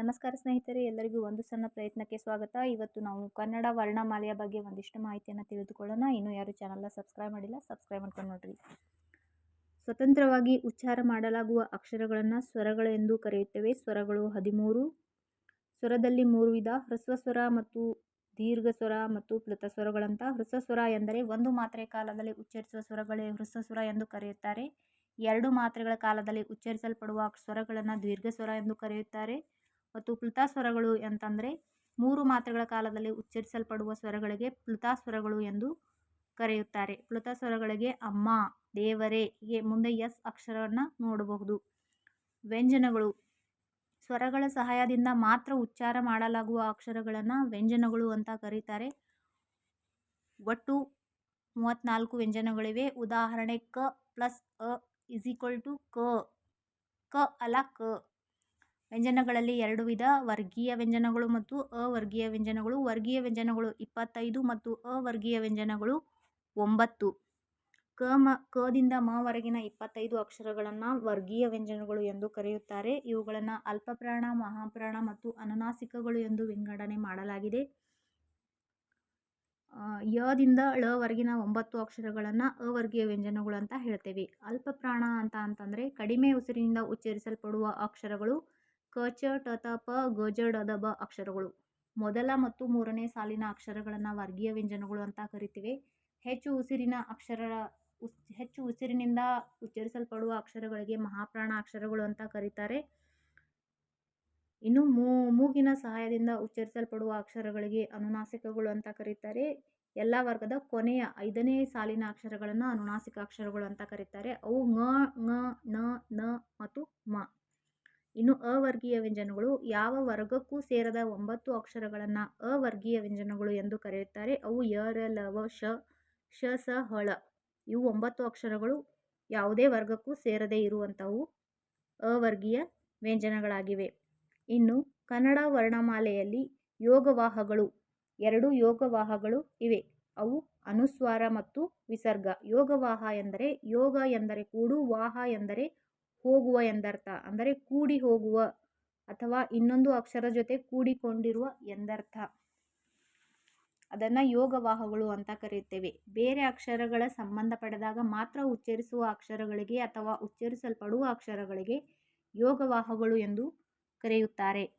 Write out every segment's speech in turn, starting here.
ನಮಸ್ಕಾರ ಸ್ನೇಹಿತರೆ, ಎಲ್ಲರಿಗೂ ಒಂದು ಸಣ್ಣ ಪ್ರಯತ್ನಕ್ಕೆ ಸ್ವಾಗತ. ಇವತ್ತು ನಾವು ಕನ್ನಡ ವರ್ಣಮಾಲೆಯ ಬಗ್ಗೆ ಒಂದಿಷ್ಟು ಮಾಹಿತಿಯನ್ನು ತಿಳಿದುಕೊಳ್ಳೋಣ. ಇನ್ನೂ ಯಾರು ಚಾನಲ್ನ ಸಬ್ಸ್ಕ್ರೈಬ್ ಮಾಡಿಲ್ಲ ಸಬ್ಸ್ಕ್ರೈಬ್ ಮಾಡ್ಕೊಂಡು ನೋಡ್ರಿ. ಸ್ವತಂತ್ರವಾಗಿ ಉಚ್ಚಾರ ಮಾಡಲಾಗುವ ಅಕ್ಷರಗಳನ್ನು ಸ್ವರಗಳು ಎಂದು ಕರೆಯುತ್ತೇವೆ. ಸ್ವರಗಳು ಹದಿಮೂರು, ಸ್ವರದಲ್ಲಿ ಮೂರು ವಿಧ. ಹ್ರಸ್ವ ಸ್ವರ ಮತ್ತು ದೀರ್ಘ ಸ್ವರ ಮತ್ತು ಪ್ಲತ ಸ್ವರಗಳಂತ. ಹ್ರಸ್ವ ಸ್ವರ ಎಂದರೆ ಒಂದು ಮಾತ್ರೆ ಕಾಲದಲ್ಲಿ ಉಚ್ಚರಿಸುವ ಸ್ವರಗಳೇ ಹ್ರಸ್ವ ಸ್ವರ ಎಂದು ಕರೆಯುತ್ತಾರೆ. ಎರಡು ಮಾತ್ರೆಗಳ ಕಾಲದಲ್ಲಿ ಉಚ್ಚರಿಸಲ್ಪಡುವ ಸ್ವರಗಳನ್ನು ದೀರ್ಘ ಸ್ವರ ಎಂದು ಕರೆಯುತ್ತಾರೆ. ಮತ್ತು ಪ್ಲುತಾಸ್ವರಗಳು ಅಂತಂದರೆ ಮೂರು ಮಾತ್ರೆಗಳ ಕಾಲದಲ್ಲಿ ಉಚ್ಚರಿಸಲ್ಪಡುವ ಸ್ವರಗಳಿಗೆ ಪ್ಲುತಾಸ್ವರಗಳು ಎಂದು ಕರೆಯುತ್ತಾರೆ. ಪ್ಲುತಾಸ್ವರಗಳಿಗೆ ಅಮ್ಮ, ದೇವರೇ, ಹೀಗೆ ಮುಂದೆ ಎಸ್ ಅಕ್ಷರವನ್ನು ನೋಡಬಹುದು. ವ್ಯಂಜನಗಳು. ಸ್ವರಗಳ ಸಹಾಯದಿಂದ ಮಾತ್ರ ಉಚ್ಚಾರ ಮಾಡಲಾಗುವ ಅಕ್ಷರಗಳನ್ನು ವ್ಯಂಜನಗಳು ಅಂತ ಕರೀತಾರೆ. ಒಟ್ಟು ಮೂವತ್ತ್ನಾಲ್ಕು ವ್ಯಂಜನಗಳಿವೆ. ಉದಾಹರಣೆ ಕ ಪ್ಲಸ್ ಅ ಇಸ್ ಈಕ್ವಲ್ ಟು ಕ. ಕ ಅಲ ಕ. ವ್ಯಂಜನಗಳಲ್ಲಿ ಎರಡು ವಿಧ, ವರ್ಗೀಯ ವ್ಯಂಜನಗಳು ಮತ್ತು ಅವರ್ಗೀಯ ವ್ಯಂಜನಗಳು. ವರ್ಗೀಯ ವ್ಯಂಜನಗಳು ಇಪ್ಪತ್ತೈದು ಮತ್ತು ಅವರ್ಗೀಯ ವ್ಯಂಜನಗಳು ಒಂಬತ್ತು. ಕ ಮ ಕದಿಂದ ಮವರೆಗಿನ ಇಪ್ಪತ್ತೈದು ಅಕ್ಷರಗಳನ್ನು ವರ್ಗೀಯ ವ್ಯಂಜನಗಳು ಎಂದು ಕರೆಯುತ್ತಾರೆ. ಇವುಗಳನ್ನು ಅಲ್ಪಪ್ರಾಣ, ಮಹಾಪ್ರಾಣ ಮತ್ತು ಅನುನಾಸಿಕಗಳು ಎಂದು ವಿಂಗಡಣೆ ಮಾಡಲಾಗಿದೆ. ಯದಿಂದ ಳವರೆಗಿನ ಒಂಬತ್ತು ಅಕ್ಷರಗಳನ್ನು ಅವರ್ಗೀಯ ವ್ಯಂಜನಗಳು ಅಂತ ಹೇಳ್ತೇವೆ. ಅಲ್ಪಪ್ರಾಣ ಅಂತ ಅಂತಂದರೆ ಕಡಿಮೆ ಉಸಿರಿನಿಂದ ಉಚ್ಚರಿಸಲ್ಪಡುವ ಅಕ್ಷರಗಳು. ಕ ಚ ಟ ತ ಪ ಗ ಜ ಡ ದ ಬ ಅಕ್ಷರಗಳು. ಮೊದಲ ಮತ್ತು ಮೂರನೇ ಸಾಲಿನ ಅಕ್ಷರಗಳನ್ನು ವರ್ಗೀಯ ವ್ಯಂಜನಗಳು ಅಂತ ಕರಿತೀವಿ. ಹೆಚ್ಚು ಉಸಿರಿನ ಅಕ್ಷರ ಹೆಚ್ಚು ಉಸಿರಿನಿಂದ ಉಚ್ಚರಿಸಲ್ಪಡುವ ಅಕ್ಷರಗಳಿಗೆ ಮಹಾಪ್ರಾಣ ಅಕ್ಷರಗಳು ಅಂತ ಕರೀತಾರೆ. ಇನ್ನು ಮೂಗಿನ ಸಹಾಯದಿಂದ ಉಚ್ಚರಿಸಲ್ಪಡುವ ಅಕ್ಷರಗಳಿಗೆ ಅನುನಾಸಿಕಗಳು ಅಂತ ಕರೀತಾರೆ. ಎಲ್ಲ ವರ್ಗದ ಕೊನೆಯ ಐದನೇ ಸಾಲಿನ ಅಕ್ಷರಗಳನ್ನು ಅನುನಾಸಿಕ ಅಕ್ಷರಗಳು ಅಂತ ಕರೀತಾರೆ. ಅವು ಮ ನ ನ ಮತ್ತು ಮ. ಇನ್ನು ಅವರ್ಗೀಯ ವ್ಯಂಜನಗಳು ಯಾವ ವರ್ಗಕ್ಕೂ ಸೇರದ ಒಂಬತ್ತು ಅಕ್ಷರಗಳನ್ನು ಅವರ್ಗೀಯ ವ್ಯಂಜನಗಳು ಎಂದು ಕರೆಯುತ್ತಾರೆ. ಅವು ಯ, ರ ಲವ ಶ ಶ, ಸ ಹಳ ಇವು ಒಂಬತ್ತು ಅಕ್ಷರಗಳು ಯಾವುದೇ ವರ್ಗಕ್ಕೂ ಸೇರದೇ ಇರುವಂಥವು ಅವರ್ಗೀಯ ವ್ಯಂಜನಗಳಾಗಿವೆ. ಇನ್ನು ಕನ್ನಡ ವರ್ಣಮಾಲೆಯಲ್ಲಿ ಯೋಗವಾಹಗಳು, ಎರಡು ಯೋಗವಾಹಗಳು ಇವೆ. ಅವು ಅನುಸ್ವಾರ ಮತ್ತು ವಿಸರ್ಗ. ಯೋಗವಾಹ ಎಂದರೆ ಯೋಗ ಎಂದರೆ ಕೂಡು, ವಾಹ ಎಂದರೆ ಹೋಗುವ ಎಂದರ್ಥ. ಅಂದರೆ ಕೂಡಿ ಹೋಗುವ ಅಥವಾ ಇನ್ನೊಂದು ಅಕ್ಷರ ಜೊತೆ ಕೂಡಿಕೊಂಡಿರುವ ಎಂದರ್ಥ. ಅದನ್ನು ಯೋಗವಾಹಗಳು ಅಂತ ಕರೆಯುತ್ತೇವೆ. ಬೇರೆ ಅಕ್ಷರಗಳ ಸಂಬಂಧ ಪಡೆದಾಗ ಮಾತ್ರ ಉಚ್ಚರಿಸುವ ಅಕ್ಷರಗಳಿಗೆ ಅಥವಾ ಉಚ್ಚರಿಸಲ್ಪಡುವ ಅಕ್ಷರಗಳಿಗೆ ಯೋಗವಾಹಗಳು ಎಂದು ಕರೆಯುತ್ತಾರೆ.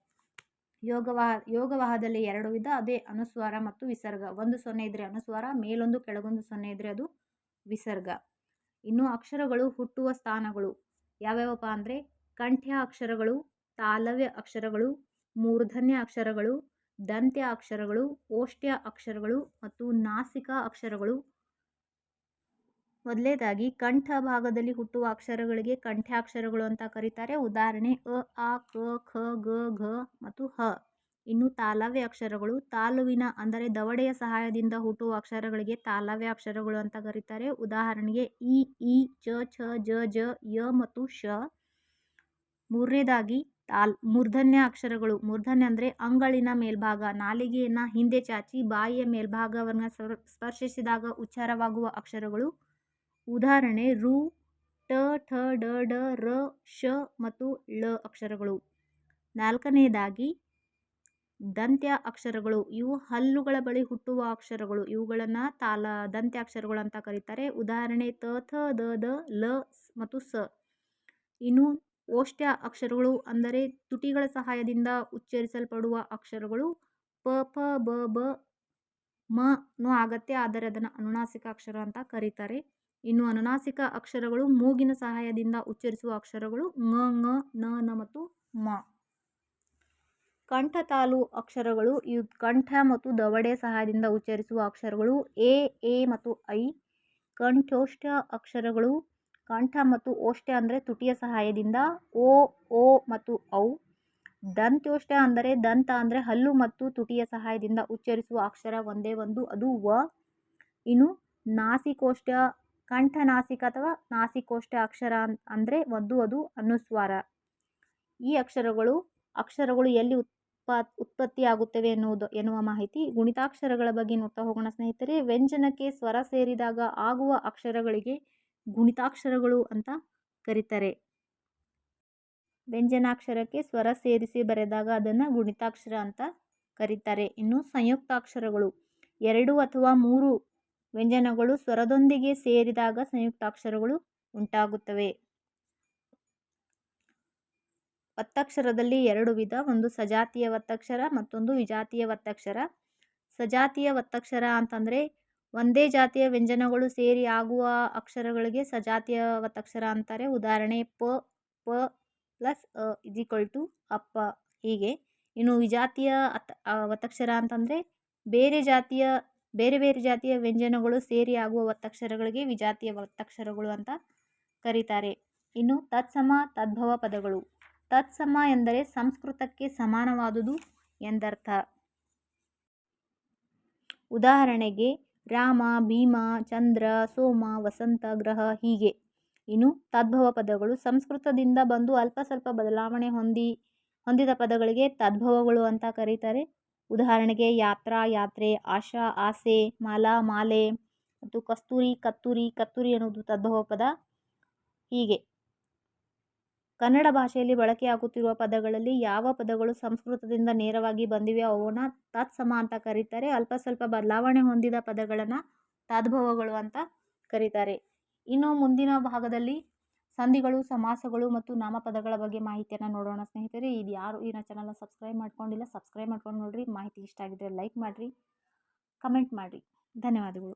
ಯೋಗವಾಹ ಯೋಗವಾಹದಲ್ಲಿ ಎರಡು ವಿಧ. ಅದೇ ಅನುಸ್ವಾರ ಮತ್ತು ವಿಸರ್ಗ. ಒಂದು ಸೊನ್ನೆ ಇದ್ದರೆ ಅನುಸ್ವಾರ, ಮೇಲೊಂದು ಕೆಳಗೊಂದು ಸೊನ್ನೆ ಇದ್ದರೆ ಅದು ವಿಸರ್ಗ. ಇನ್ನು ಅಕ್ಷರಗಳು ಹುಟ್ಟುವ ಸ್ಥಾನಗಳು. ಯಾವ್ಯಾವಪ್ಪ ಅಂದರೆ ಕಂಠ್ಯ ಅಕ್ಷರಗಳು, ತಾಲವ್ಯ ಅಕ್ಷರಗಳು, ಮೂರ್ಧನ್ಯ ಅಕ್ಷರಗಳು, ದಂತ್ಯ ಅಕ್ಷರಗಳು, ಓಷ್ಟ್ಯ ಅಕ್ಷರಗಳು ಮತ್ತು ನಾಸಿಕ ಅಕ್ಷರಗಳು. ಮೊದಲೇದಾಗಿ ಕಂಠ ಭಾಗದಲ್ಲಿ ಹುಟ್ಟುವ ಅಕ್ಷರಗಳಿಗೆ ಕಂಠ್ಯಾಕ್ಷರಗಳು ಅಂತ ಕರೀತಾರೆ. ಉದಾಹರಣೆ ಅ ಆ, ಕ, ಖ, ಗ, ಘ ಮತ್ತು ಹ. ಇನ್ನು ತಾಲವ್ಯ ಅಕ್ಷರಗಳು ತಾಲುವಿನ, ಅಂದರೆ ದವಡೆಯ ಸಹಾಯದಿಂದ ಹುಟ್ಟುವ ಅಕ್ಷರಗಳಿಗೆ ತಾಲವ್ಯ ಅಕ್ಷರಗಳು ಅಂತ ಕರೀತಾರೆ. ಉದಾಹರಣೆಗೆ ಇ ಇ ಚ, ಛ, ಜ ಜ, ಯ ಮತ್ತು ಶ ಮೂರನೇದಾಗಿ ತಾಲ್, ಮೂರ್ಧನ್ಯ ಅಕ್ಷರಗಳು. ಮೂರ್ಧನ್ಯ ಅಂದರೆ ಅಂಗಳಿನ ಮೇಲ್ಭಾಗ, ನಾಲಿಗೆಯನ್ನು ಹಿಂದೆ ಚಾಚಿ ಬಾಯಿಯ ಮೇಲ್ಭಾಗವನ್ನು ಸ್ಪರ್ಶಿಸಿದಾಗ ಉಚ್ಚಾರವಾಗುವ ಅಕ್ಷರಗಳು. ಉದಾಹರಣೆ ರು, ಟ, ಠ, ಡ ಡ, ರ ಶ ಮತ್ತು ಳ ಅಕ್ಷರಗಳು. ನಾಲ್ಕನೆಯದಾಗಿ ದಂತ್ಯ ಅಕ್ಷರಗಳು, ಇವು ಹಲ್ಲುಗಳ ಬಳಿ ಹುಟ್ಟುವ ಅಕ್ಷರಗಳು. ಇವುಗಳನ್ನು ತಾಲ, ದಂತ್ಯ ಅಕ್ಷರಗಳು ಅಂತ ಕರೀತಾರೆ. ಉದಾಹರಣೆ ತ, ಥ, ದ ದ, ಲ ಮತ್ತು ಸ. ಇನ್ನು ಓಷ್ಟ್ಯ ಅಕ್ಷರಗಳು ಅಂದರೆ ತುಟಿಗಳ ಸಹಾಯದಿಂದ ಉಚ್ಚರಿಸಲ್ಪಡುವ ಅಕ್ಷರಗಳು. ಪ ಪ, ಬ ಬ, ಮ ನು ಆಗತ್ತೆ, ಆದರೆ ಅದನ್ನು ಅನುನಾಸಿಕ ಅಕ್ಷರ ಅಂತ ಕರೀತಾರೆ. ಇನ್ನು ಅನುನಾಸಿಕ ಅಕ್ಷರಗಳು ಮೂಗಿನ ಸಹಾಯದಿಂದ ಉಚ್ಚರಿಸುವ ಅಕ್ಷರಗಳು ಮ ನ ನ ಮತ್ತು ಮ. ಕಂಠತಾಲು ಅಕ್ಷರಗಳು ಇವು ಕಂಠ ಮತ್ತು ದವಡೆ ಸಹಾಯದಿಂದ ಉಚ್ಚರಿಸುವ ಅಕ್ಷರಗಳು ಎ ಎ ಮತ್ತು ಐ. ಕಂಠೋಷ್ಠ ಅಕ್ಷರಗಳು, ಕಂಠ ಮತ್ತು ಓಷ್ಠ ಅಂದರೆ ತುಟಿಯ ಸಹಾಯದಿಂದ ಓ ಓ ಮತ್ತು ಔ. ದಂತ್ಯೋಷ್ಠ ಅಂದರೆ ದಂತ ಅಂದರೆ ಹಲ್ಲು ಮತ್ತು ತುಟಿಯ ಸಹಾಯದಿಂದ ಉಚ್ಚರಿಸುವ ಅಕ್ಷರ ಒಂದೇ ಒಂದು, ಅದು ವ. ಇನ್ನು ನಾಸಿಕೋಷ್ಟ ಕಂಠ ನಾಸಿಕ ಅಥವಾ ನಾಸಿಕೋಷ್ಟ ಅಕ್ಷರ ಅಂದರೆ ಒಂದು, ಅದು ಅನುಸ್ವಾರ. ಈ ಅಕ್ಷರಗಳು ಅಕ್ಷರಗಳು ಎಲ್ಲಿ ಉತ್ಪ, ಉತ್ಪತ್ತಿಯಾಗುತ್ತವೆ ಎನ್ನುವುದು, ಎನ್ನುವ ಮಾಹಿತಿ ಗುಣಿತಾಕ್ಷರಗಳ ಬಗ್ಗೆ ನೋಡ್ತಾ ಹೋಗೋಣ ಸ್ನೇಹಿತರೆ. ವ್ಯಂಜನಕ್ಕೆ ಸ್ವರ ಸೇರಿದಾಗ ಆಗುವ ಅಕ್ಷರಗಳಿಗೆ ಗುಣಿತಾಕ್ಷರಗಳು ಅಂತ ಕರೀತಾರೆ. ವ್ಯಂಜನಾಕ್ಷರಕ್ಕೆ ಸ್ವರ ಸೇರಿಸಿ ಬರೆದಾಗ ಅದನ್ನು ಗುಣಿತಾಕ್ಷರ ಅಂತ ಕರೀತಾರೆ. ಇನ್ನು ಸಂಯುಕ್ತಾಕ್ಷರಗಳು. ಎರಡು ಅಥವಾ ಮೂರು ವ್ಯಂಜನಗಳು ಸ್ವರದೊಂದಿಗೆ ಸೇರಿದಾಗ ಸಂಯುಕ್ತಾಕ್ಷರಗಳು ಉಂಟಾಗುತ್ತವೆ. ಒತ್ತಕ್ಷರದಲ್ಲಿ ಎರಡು ವಿಧ, ಒಂದು ಸಜಾತಿಯ ಒತ್ತಕ್ಷರ ಮತ್ತೊಂದು ವಿಜಾತಿಯ ಒತ್ತಕ್ಷರ ಸಜಾತಿಯ ಒತ್ತಕ್ಷರ ಅಂತಂದರೆ ಒಂದೇ ಜಾತಿಯ ವ್ಯಂಜನಗಳು ಸೇರಿ ಆಗುವ ಅಕ್ಷರಗಳಿಗೆ ಸಜಾತಿಯ ಒತ್ತಕ್ಷರ ಅಂತಾರೆ. ಉದಾಹರಣೆ ಪ ಪ ಪ್ಲಸ್ ಅ ಟು ಅಪ್ಪ. ಹೀಗೆ. ಇನ್ನು ವಿಜಾತಿಯ ಒತ್ತಕ್ಷರ ಅಂತಂದರೆ ಬೇರೆ ಜಾತಿಯ, ಬೇರೆ ಬೇರೆ ಜಾತಿಯ ವ್ಯಂಜನಗಳು ಸೇರಿ ಆಗುವ ಒತ್ತಕ್ಷರಗಳಿಗೆ ವಿಜಾತಿಯ ಒತ್ತಕ್ಷರಗಳು ಅಂತ ಕರೀತಾರೆ. ಇನ್ನು ತತ್ಸಮ ತದ್ಭವ ಪದಗಳು. ತತ್ಸಮ ಎಂದರೆ ಸಂಸ್ಕೃತಕ್ಕೆ ಸಮಾನವಾದುದು ಎಂದರ್ಥ. ಉದಾಹರಣೆಗೆ, ರಾಮ, ಭೀಮ, ಚಂದ್ರ, ಸೋಮ, ವಸಂತ, ಗ್ರಹ ಹೀಗೆ. ಇನ್ನು ತದ್ಭವ ಪದಗಳು ಸಂಸ್ಕೃತದಿಂದ ಬಂದು ಅಲ್ಪ ಸ್ವಲ್ಪ ಬದಲಾವಣೆ ಹೊಂದಿ, ಹೊಂದಿದ ಪದಗಳಿಗೆ ತದ್ಭವಗಳು ಅಂತ ಕರೀತಾರೆ. ಉದಾಹರಣೆಗೆ, ಯಾತ್ರಾ, ಯಾತ್ರೆ, ಆಶಾ, ಆಸೆ, ಮಾಲಾ, ಮಾಲೆ ಮತ್ತು ಕಸ್ತೂರಿ, ಕತ್ತೂರಿ ಕತ್ತೂರಿ ಅನ್ನೋದು ತದ್ಭವ ಪದ ಹೀಗೆ. ಕನ್ನಡ ಭಾಷೆಯಲ್ಲಿ ಬಳಕೆಯಾಗುತ್ತಿರುವ ಪದಗಳಲ್ಲಿ ಯಾವ ಪದಗಳು ಸಂಸ್ಕೃತದಿಂದ ನೇರವಾಗಿ ಬಂದಿವೆ ಅವನ್ನ ತತ್ಸಮ ಅಂತ ಕರೀತಾರೆ. ಅಲ್ಪ ಸ್ವಲ್ಪ ಬದಲಾವಣೆ ಹೊಂದಿದ ಪದಗಳನ್ನು ತದ್ಭವಗಳು ಅಂತ ಕರೀತಾರೆ. ಇನ್ನು ಮುಂದಿನ ಭಾಗದಲ್ಲಿ ಸಂಧಿಗಳು, ಸಮಾಸಗಳು ಮತ್ತು ನಾಮಪದಗಳ ಬಗ್ಗೆ ಮಾಹಿತಿಯನ್ನು ನೋಡೋಣ ಸ್ನೇಹಿತರೆ. ಇದು ಯಾರು ಈ ಚಾನಲ್ನ ಸಬ್ಸ್ಕ್ರೈಬ್ ಮಾಡ್ಕೊಂಡಿಲ್ಲ ಸಬ್ಸ್ಕ್ರೈಬ್ ಮಾಡ್ಕೊಂಡು ನೋಡಿರಿ. ಮಾಹಿತಿ ಇಷ್ಟ ಆಗಿದ್ದರೆ ಲೈಕ್ ಮಾಡಿರಿ ಕಮೆಂಟ್ ಮಾಡಿರಿ. ಧನ್ಯವಾದಗಳು.